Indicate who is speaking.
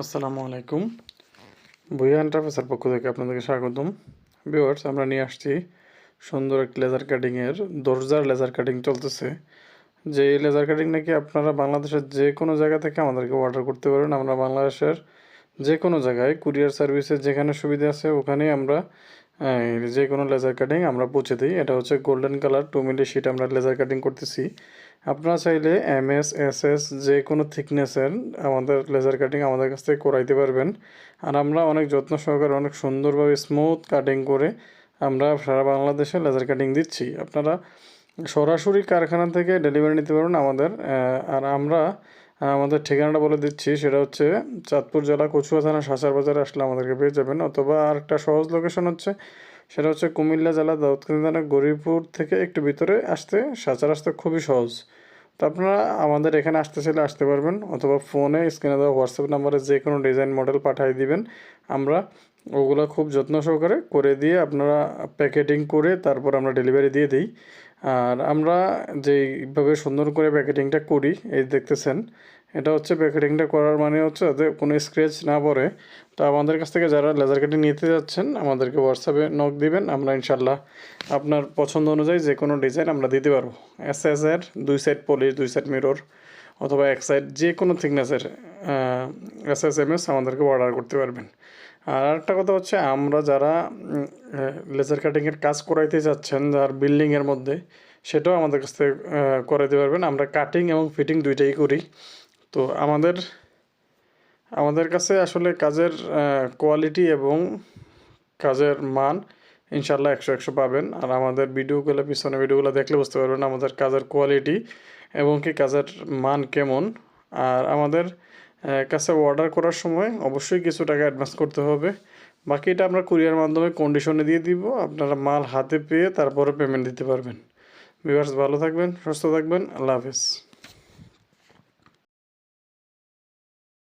Speaker 1: আসসালামু আলাইকুম। ভুইয়া এন্টারপ্রাইজের পক্ষ থেকে আপনাদেরকে স্বাগতম। ভিউয়ার্স, আমরা নিয়ে আসছি সুন্দর এক লেজার কাটিংয়ের, দরজার লেজার কাটিং চলতেছে। যে লেজার কাটিং নাকি আপনারা বাংলাদেশের যে কোনো জায়গা থেকে আমাদেরকে অর্ডার করতে পারেন। আমরা বাংলাদেশের যে কোনো জায়গায় কুরিয়ার সার্ভিসের যেখানে সুবিধা আছে, ওখানেই আমরা যে কোনো লেজার কাটিং আমরা পৌঁছে দিই। এটা হচ্ছে golden colour two milli sheet আমরা লেজার কাটিং করতেছি। আপনারা চাইলে এম এস এস এস যে কোনো থিকনেসের আমাদের লেজার কাটিং আমাদের কাছ থেকে করাইতে পারবেন। আর আমরা অনেক যত্ন সহকারে, অনেক সুন্দরভাবে স্মুথ কাটিং করে আমরা সারা বাংলাদেশে লেজার কাটিং দিচ্ছি। আপনারা সরাসরি কারখানা থেকে ডেলিভারি নিতে পারবেন আমাদের আর আমরা আমাদের ঠিকানাটা বলে দিচ্ছি। সেটা হচ্ছে চাঁদপুর জেলা, কচুয়া থানা, সাঁচার বাজারে আসলে আমাদেরকে পেয়ে যাবেন। অথবা আর একটা সহজ লোকেশন হচ্ছে, সেটা হচ্ছে কুমিল্লা জেলা, দাউদকান্দি থানা গরিপুর থেকে একটু ভিতরে আসতে সাঁচার আসতে খুবই সহজ। তো আপনারা আমাদের এখানে আসতে চাইলে আসতে পারবেন অথবা ফোনে স্ক্রিনে দেওয়া হোয়াটসঅ্যাপ নাম্বারে যে কোনো ডিজাইন মডেল পাঠিয়ে দিবেন। আমরা ওগুলো খুব যত্ন সহকারে করে দিয়ে আপনারা প্যাকেটিং করে তারপর আমরা ডেলিভারি দিয়ে দিই। আর আমরা যেইভাবে সুন্দর করে প্যাকেটিংটা করি, এই দেখতেছেন এটা হচ্ছে প্যাকেটিংটা করার মানে হচ্ছে যাতে কোনো স্ক্র্যাচ না পড়ে। তো আমাদের কাছ থেকে যারা লেজার কাটিং নিতে যাচ্ছেন, আমাদেরকে হোয়াটসঅ্যাপে নক দিবেন, আমরা ইনশাল্লাহ আপনার পছন্দ অনুযায়ী যে কোনো ডিজাইন আমরা দিতে পারব। এস এস এর দুই সাইড পলিশ দুই সাইড মিরর অথবা এক সাইড যে কোনো থিকনেসের এস এস এম এস আমাদেরকে অর্ডার করতে পারবেন। আর একটা কথা হচ্ছে আমরা যারা লেজার কাটিংয়ের কাজ করাইতে যাচ্ছেন, যার বিল্ডিংয়ের মধ্যে, সেটাও আমাদের কাছ থেকে করাইতে পারবেন। আমরা কাটিং এবং ফিটিং দুইটাই করি। তো আমাদের আমাদের কাছে আসলে কাজের কোয়ালিটি এবং কাজের মান ইনশাল্লাহ একশো একশো পাবেন। আর আমাদের ভিডিওগুলো পিছনে ভিডিওগুলো দেখলে বুঝতে পারবেন আমাদের কাজের কোয়ালিটি এবং কি কাজের মান কেমন। আর আমাদের কাছে অর্ডার করার সময় অবশ্যই কিছু টাকা অ্যাডভান্স করতে হবে। বাকিটা আমরা কুরিয়ার মাধ্যমে কন্ডিশনে দিয়ে দিব। আপনারা মাল হাতে পেয়ে তারপরে পেমেন্ট দিতে পারবেন। ভিউয়ার্স, ভালো থাকবেন, সুস্থ থাকবেন। আল্লাহ হাফেজ।